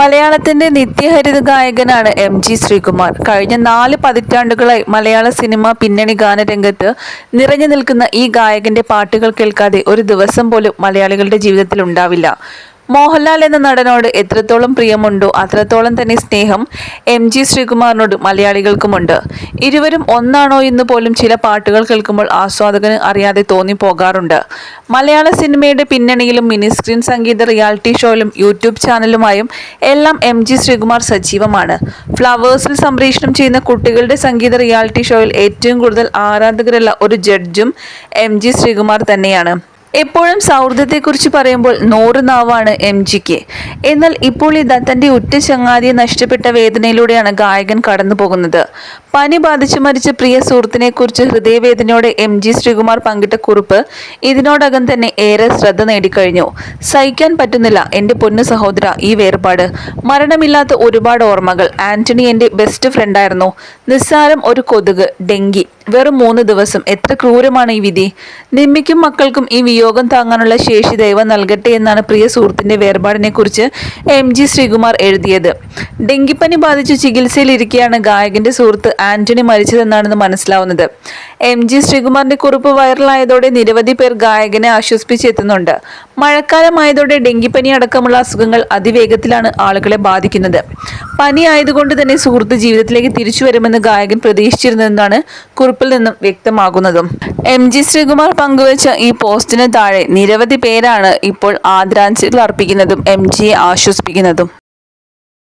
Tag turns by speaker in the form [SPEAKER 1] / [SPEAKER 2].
[SPEAKER 1] മലയാളത്തിന്റെ നിത്യഹരിത ഗായകനാണ് M G Sreekumar. കഴിഞ്ഞ നാല് പതിറ്റാണ്ടുകളായി മലയാള സിനിമ പിന്നണി ഗാനരംഗത്ത് നിറഞ്ഞു നിൽക്കുന്ന ഈ ഗായകന്റെ പാട്ടുകൾ കേൾക്കാതെ ഒരു ദിവസം പോലും മലയാളികളുടെ ജീവിതത്തിൽ ഉണ്ടാവില്ല. മോഹൻലാൽ എന്ന നടനോട് എത്രത്തോളം പ്രിയമുണ്ടോ അത്രത്തോളം തന്നെ സ്നേഹം എം ജി ശ്രീകുമാറിനോട് മലയാളികൾക്കുമുണ്ട്. ഇരുവരും ഒന്നാണോ എന്ന് പോലും ചില പാട്ടുകൾ കേൾക്കുമ്പോൾ ആസ്വാദകന് അറിയാതെ തോന്നി പോകാറുണ്ട്. മലയാള സിനിമയുടെ പിന്നണിയിലും മിനി സ്ക്രീൻ സംഗീത റിയാലിറ്റി ഷോയിലും യൂട്യൂബ് ചാനലുമായും എല്ലാം എം ജി ശ്രീകുമാർ സജീവമാണ്. ഫ്ലവേഴ്സിൽ സംപ്രേഷണം ചെയ്യുന്ന കുട്ടികളുടെ സംഗീത റിയാലിറ്റി ഷോയിൽ ഏറ്റവും കൂടുതൽ ആരാധകരുള്ള ഒരു ജഡ്ജും എം ജി ശ്രീകുമാർ തന്നെയാണ്. എപ്പോഴും സൗഹൃദത്തെക്കുറിച്ച് പറയുമ്പോൾ നൂറ് നാവാണ് എം ജിക്ക്. എന്നാൽ ഇപ്പോൾ ഇതാ തന്റെ ഉറ്റ ചങ്ങാതിയെ നഷ്ടപ്പെട്ട വേദനയിലൂടെയാണ് ഗായകൻ കടന്നു പോകുന്നത് പനി ബാധിച്ച് മരിച്ച പ്രിയ സുഹൃത്തിനെക്കുറിച്ച് ഹൃദയവേദനയോടെ എം ജി ശ്രീകുമാർ പങ്കിട്ട കുറിപ്പ് ഇതിനോടകം തന്നെ ഏറെ ശ്രദ്ധ നേടിക്കഴിഞ്ഞു. സഹിക്കാൻ പറ്റുന്നില്ല എന്റെ പൊന്നു സഹോദര ഈ വേർപാട്. മരണമില്ലാത്ത ഒരുപാട് ഓർമ്മകൾ. ആന്റണി എന്റെ ബെസ്റ്റ് ഫ്രണ്ടായിരുന്നു നിസ്സാരം ഒരു കൊതുക് ഡെങ്കി. വെറും മൂന്ന് ദിവസം. എത്ര ക്രൂരമാണ് ഈ വിധി. നിമ്മിക്കും മക്കൾക്കും ഈ വിയോഗം താങ്ങാനുള്ള ശേഷി ദൈവം നൽകട്ടെ എന്നാണ് പ്രിയ സുഹൃത്തിന്റെ വേർപാടിനെ കുറിച്ച് എം ജി ശ്രീകുമാർ എഴുതിയത്. ഡെങ്കിപ്പനി ബാധിച്ച് ചികിത്സയിലിരിക്കെയാണ് ഗായകന്റെ സുഹൃത്ത് ആന്റണി മരിച്ചതെന്നാണെന്ന് മനസ്സിലാവുന്നത്. എം ജി ശ്രീകുമാറിന്റെ കുറിപ്പ് വൈറലായതോടെ നിരവധി പേർ ഗായകനെ ആശ്വസിപ്പിച്ചെത്തുന്നുണ്ട്. മഴക്കാലമായതോടെ ഡെങ്കിപ്പനി അടക്കമുള്ള അസുഖങ്ങൾ അതിവേഗത്തിലാണ് ആളുകളെ ബാധിക്കുന്നത്. പനി ആയതുകൊണ്ട് തന്നെ സുഹൃത്ത് ജീവിതത്തിലേക്ക് തിരിച്ചു വരുമെന്ന് ഗായകൻ പ്രതീക്ഷിച്ചിരുന്നതെന്നാണ് കുറിപ്പിൽ നിന്നും വ്യക്തമാകുന്നതും. എം ജി ശ്രീകുമാർ പങ്കുവച്ച ഈ പോസ്റ്റിന് താഴെ നിരവധി പേരാണ് ഇപ്പോൾ ആദരാഞ്ജലികൾ അർപ്പിക്കുന്നതും എം ജിയെ ആശ്വസിപ്പിക്കുന്നതും.